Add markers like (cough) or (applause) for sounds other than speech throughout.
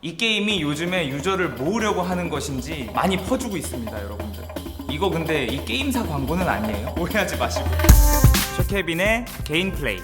이 게임이 요즘에 유저를 모으려고 하는 것인지 많이 퍼주고 있습니다, 여러분들. 이거 근데 이 게임사 광고는 아니에요. (laughs) 오해하지 마시고. 쇼케빈의 개인 플레이.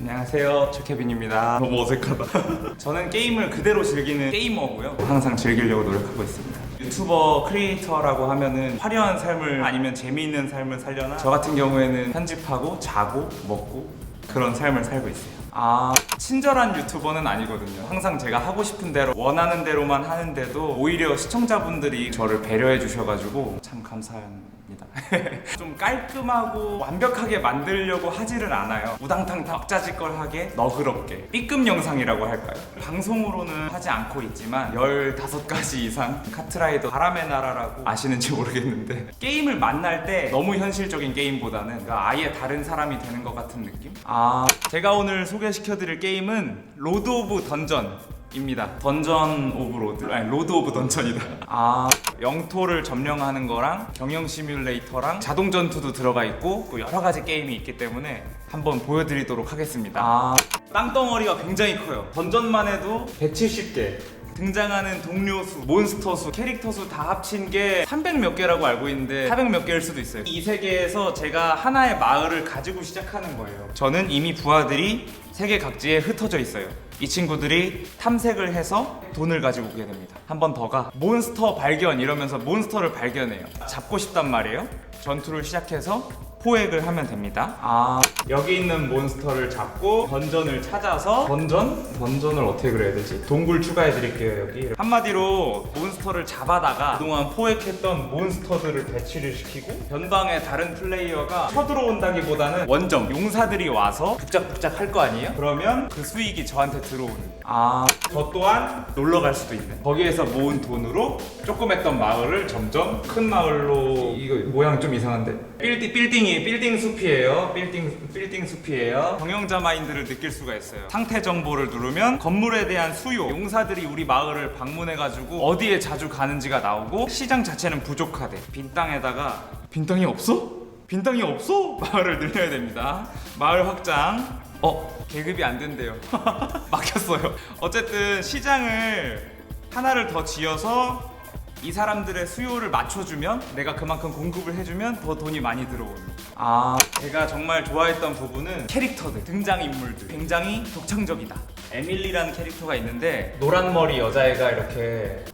안녕하세요, 최케빈입니다. 너무 어색하다. (laughs) 저는 게임을 그대로 즐기는 게이머고요. 항상 즐기려고 노력하고 있습니다. 유튜버 크리에이터라고 하면은 화려한 삶을 아니면 재미있는 삶을 살려나 저 같은 경우에는 편집하고 자고 먹고 그런 삶을 살고 있어요. 아, 친절한 유튜버는 아니거든요. 항상 제가 하고 싶은 대로 원하는 대로만 하는데도 오히려 시청자분들이 저를 배려해 주셔가지고 참 감사합니다. (laughs) 좀 깔끔하고 완벽하게 만들려고 하지를 않아요. 우당탕탕 억자지껄하게 너그럽게 B급 영상이라고 할까요? 방송으로는 하지 않고 있지만 15가지 이상 카트라이더 바람의 나라라고 아시는지 모르겠는데 게임을 만날 때 너무 현실적인 게임보다는 그러니까 아예 다른 사람이 되는 것 같은 느낌? 아 제가 오늘 소개 시켜드릴 게임은 로드 오브 던전 입니다. 던전 오브 로드 아니 로드 오브 던전이다. 아 영토를 점령하는 거랑 경영 시뮬레이터랑 자동 전투도 들어가 있고 또 여러 가지 게임이 있기 때문에 한번 보여드리도록 하겠습니다. 아 땅덩어리가 굉장히 커요. 던전만 해도 170개. 등장하는 동료 수, 몬스터 수, 캐릭터 수 다 합친 게 300 몇 개라고 알고 있는데 400 몇 개일 수도 있어요. 이 세계에서 제가 하나의 마을을 가지고 시작하는 거예요. 저는 이미 부하들이 세계 각지에 흩어져 있어요. 이 친구들이 탐색을 해서 돈을 가지고 오게 됩니다. 한 번 더 가. 몬스터 발견 이러면서 몬스터를 발견해요. 잡고 싶단 말이에요. 전투를 시작해서 포획을 하면 됩니다. 아, 여기 있는 몬스터를 잡고 던전을 찾아서 던전? 던전을 어떻게 그려야 되지? 동굴 추가해 드릴게요, 여기. 한마디로 몬스터를 잡아다가 그동안 포획했던 몬스터들을 배치를 시키고 변방의 다른 플레이어가 쳐들어온다기보다는 원정 용사들이 와서 북작북작 할거 아니에요? 그러면 그 수익이 저한테 들어오는. 아, 저 또한 놀러 갈 수도 있는. 거기에서 모은 돈으로 조금 했던 마을을 점점 큰 마을로 이거 모양 좀 이상한데. 빌딩 빌딩 이 빌딩 숲이에요. 빌딩 빌딩 숲이에요. 경영자 마인드를 느낄 수가 있어요. 상태 정보를 누르면 건물에 대한 수요, 용사들이 우리 마을을 방문해 가지고 어디에 자주 가는지가 나오고 시장 자체는 부족하대. 빈 땅에다가 빈 땅이 없어? 빈 땅이 없어? (laughs) 마을을 늘려야 됩니다. 마을 확장. 어, 계급이 안 된대요. (laughs) 막혔어요. 어쨌든 시장을 하나를 더 지어서 이 사람들의 수요를 맞춰주면 내가 그만큼 공급을 해주면 더 돈이 많이 들어오는. 아, 제가 정말 좋아했던 부분은 캐릭터들, 등장 인물들 굉장히 독창적이다. 에밀리라는 캐릭터가 있는데 노란 머리 여자애가 이렇게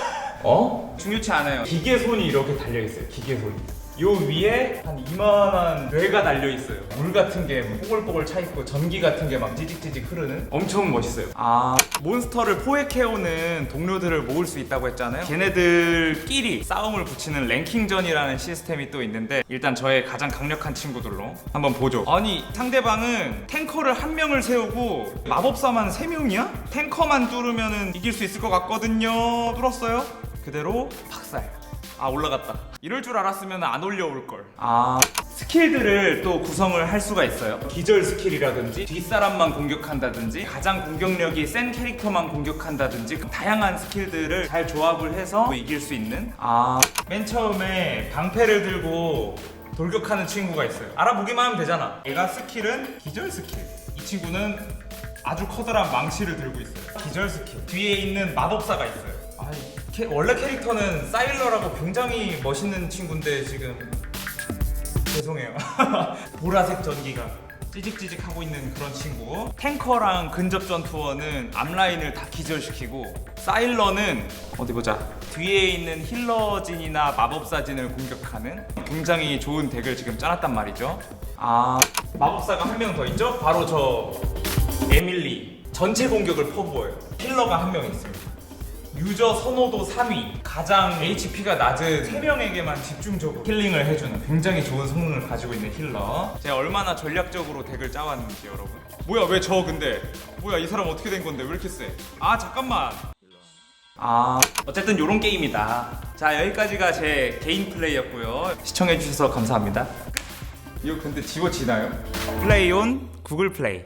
(laughs) 어? 중요치 않아요. 기계 손이 이렇게 달려 있어요. 기계 손이. 요 위에 한 이만한 뇌가 달려 있어요. 물 같은 게 뽀글뽀글 차 있고 전기 같은 게 막 찌직찌직 흐르는 엄청 멋있어요. 아 몬스터를 포획해오는 동료들을 모을 수 있다고 했잖아요. 걔네들끼리 싸움을 붙이는 랭킹전이라는 시스템이 또 있는데 일단 저의 가장 강력한 친구들로 한번 보죠. 아니 상대방은 탱커를 한 명을 세우고 마법사만 세 명이야? 탱커만 뚫으면 이길 수 있을 것 같거든요. 뚫었어요? 그대로 박살. 아 올라갔다. 이럴 줄 알았으면 안 올려올 걸. 아 스킬들을 또 구성을 할 수가 있어요. 기절 스킬이라든지 뒷사람만 공격한다든지 가장 공격력이 센 캐릭터만 공격한다든지 다양한 스킬들을 잘 조합을 해서 또 이길 수 있는. 아 맨 처음에 방패를 들고 돌격하는 친구가 있어요. 알아보기만 하면 되잖아. 얘가 스킬은 기절 스킬. 이 친구는 아주 커다란 망치를 들고 있어요. 기절 스킬. 뒤에 있는 마법사가 있어요. 캐- 원래 캐릭터는 사일러라고 굉장히 멋있는 친구인데 지금 죄송해요. (laughs) 보라색 전기가 찌직찌직 하고 있는 그런 친구. 탱커랑 근접 전투원은 앞라인을 다 기절시키고 사일러는 어디 보자. 뒤에 있는 힐러진이나 마법사진을 공격하는 굉장히 좋은 덱을 지금 짜놨단 말이죠. 아 마법사가 한 명 더 있죠? 바로 저 에밀리 전체 공격을 퍼부어요. 힐러가 한 명 있습니다. 유저 선호도 3위. 가장 HP가 낮은 3명에게만 집중적으로 힐링을 해주는 굉장히 좋은 성능을 가지고 있는 힐러. 제가 얼마나 전략적으로 덱을 짜왔는지 여러분. 뭐야 왜 저 근데? 뭐야 이 사람 어떻게 된 건데? 왜 이렇게 세? 아 잠깐만. 아 어쨌든 요런 게임이다. 자 여기까지가 제 개인 플레이였고요. 시청해주셔서 감사합니다. 이거 근데 지워지나요? 플레이온 구글 플레이